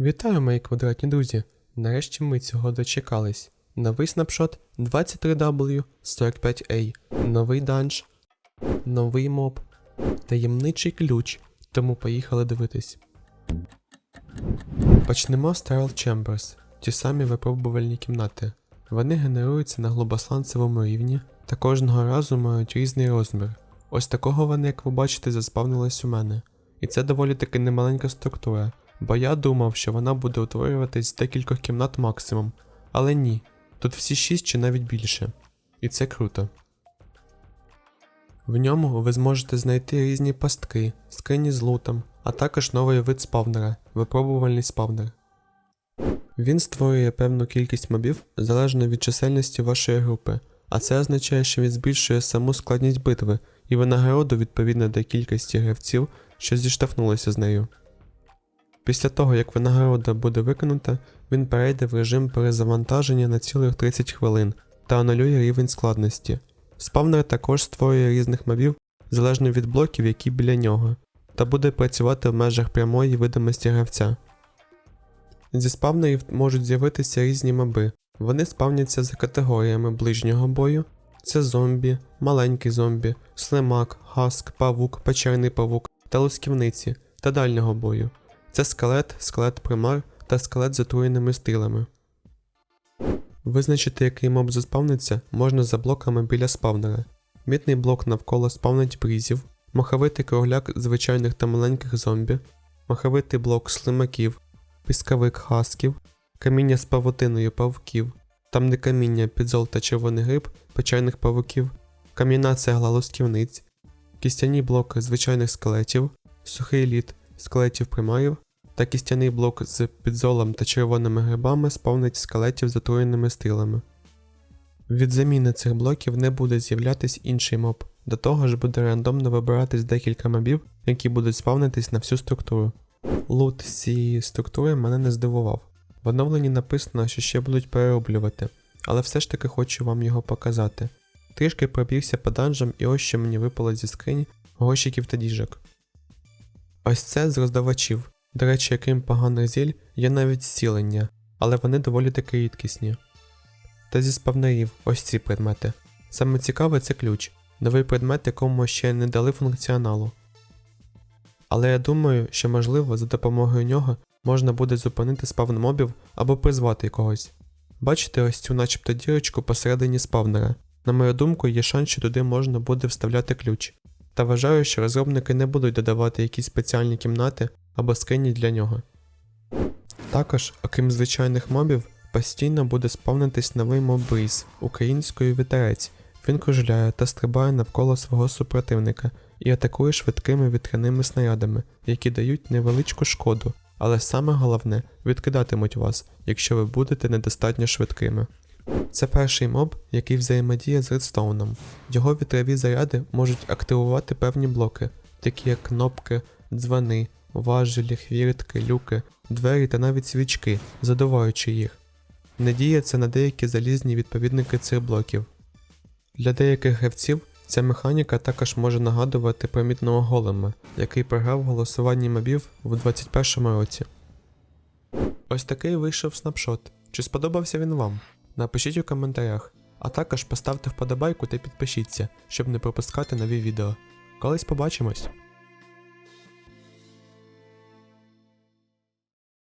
Вітаю, мої квадратні друзі! Нарешті ми цього дочекались. Новий снапшот 23W45A, новий данж, новий моб, таємничий ключ, тому поїхали дивитись. Почнемо з Terrell Chambers, ті самі випробувальні кімнати. Вони генеруються на глобосланцевому рівні та кожного разу мають різний розмір. Ось такого вони, як ви бачите, заспавнились у мене. І це доволі таки немаленька структура, бо я думав, що вона буде утворюватись з декількох кімнат максимум. Але ні, тут всі шість чи навіть більше. І це круто. В ньому ви зможете знайти різні пастки, скрині з лутом, а також новий вид спавнера випробувальний спавнер. Він створює певну кількість мобів залежно від чисельності вашої групи, а це означає, що він збільшує саму складність битви і винагороду відповідно до кількості гравців, що зіштовхнулися з нею. Після того, як винагорода буде виконана, він перейде в режим перезавантаження на цілих 30 хвилин та анулює рівень складності. Спавнер також створює різних мобів залежно від блоків, які біля нього, та буде працювати в межах прямої видимості гравця. Зі спавнерів можуть з'явитися різні моби. Вони спавняться за категоріями ближнього бою, це зомбі, маленький зомбі, слимак, гаск, павук, печерний павук та лусківниці та дальнього бою. Це скелет, скелет примар та скелет з отруєними стрілами. Визначити, який моб заспавниться, можна за блоками біля спавнера. Мітний блок навколо спавнить брізів, маховитий кругляк звичайних та маленьких зомбі, маховитий блок слимаків, піскавик хасків, каміння з павутиною павуків, там де каміння підзол та червоний гриб печерних павуків, кам'яна цегла лосківниць, кістяні блоки звичайних скелетів, сухий лід скелетів примарів та кістяний блок з підзолом та червоними грибами спавнить скелетів з отруєними стрілами. Від заміни цих блоків не буде з'являтись інший моб, до того ж буде рандомно вибиратись декілька мобів, які будуть спавнитись на всю структуру. Лут з цієї структури мене не здивував. В оновленні написано, що ще будуть перероблювати, але все ж таки хочу вам його показати. Трішки пробігся по данжам і ось що мені випало зі скрині горщиків та діжок. Ось це з роздавачів. До речі, яким поганих зіль є навіть зцілення, але вони доволі таки рідкісні. Та зі спавнерів ось ці предмети. Саме цікаве це ключ, новий предмет, якому ще не дали функціоналу. Але я думаю, що можливо за допомогою нього можна буде зупинити спавн мобів або призвати когось. Бачите ось цю начебто дірочку посередині спавнера. На мою думку, є шанс, що туди можна буде вставляти ключ. Та вважаю, що розробники не будуть додавати якісь спеціальні кімнати або скрині для нього. Також, окрім звичайних мобів, постійно буде спавнитись новий моб-бріз, українською вітерець. Він кружляє та стрибає навколо свого супротивника і атакує швидкими вітряними снарядами, які дають невеличку шкоду, але саме головне відкидатимуть вас, якщо ви будете недостатньо швидкими. Це перший моб, який взаємодіє з редстоуном. Його вітрові заряди можуть активувати певні блоки, такі як кнопки, дзвони, важелі, хвіртки, люки, двері та навіть свічки, задуваючи їх. Не діє це на деякі залізні відповідники цих блоків. Для деяких гравців ця механіка також може нагадувати про мідного голема, який програв в голосуванні мобів в 2021 році. Ось такий вийшов снапшот. Чи сподобався він вам? Напишіть у коментарях, а також поставте вподобайку та підпишіться, щоб не пропускати нові відео. Колись побачимось!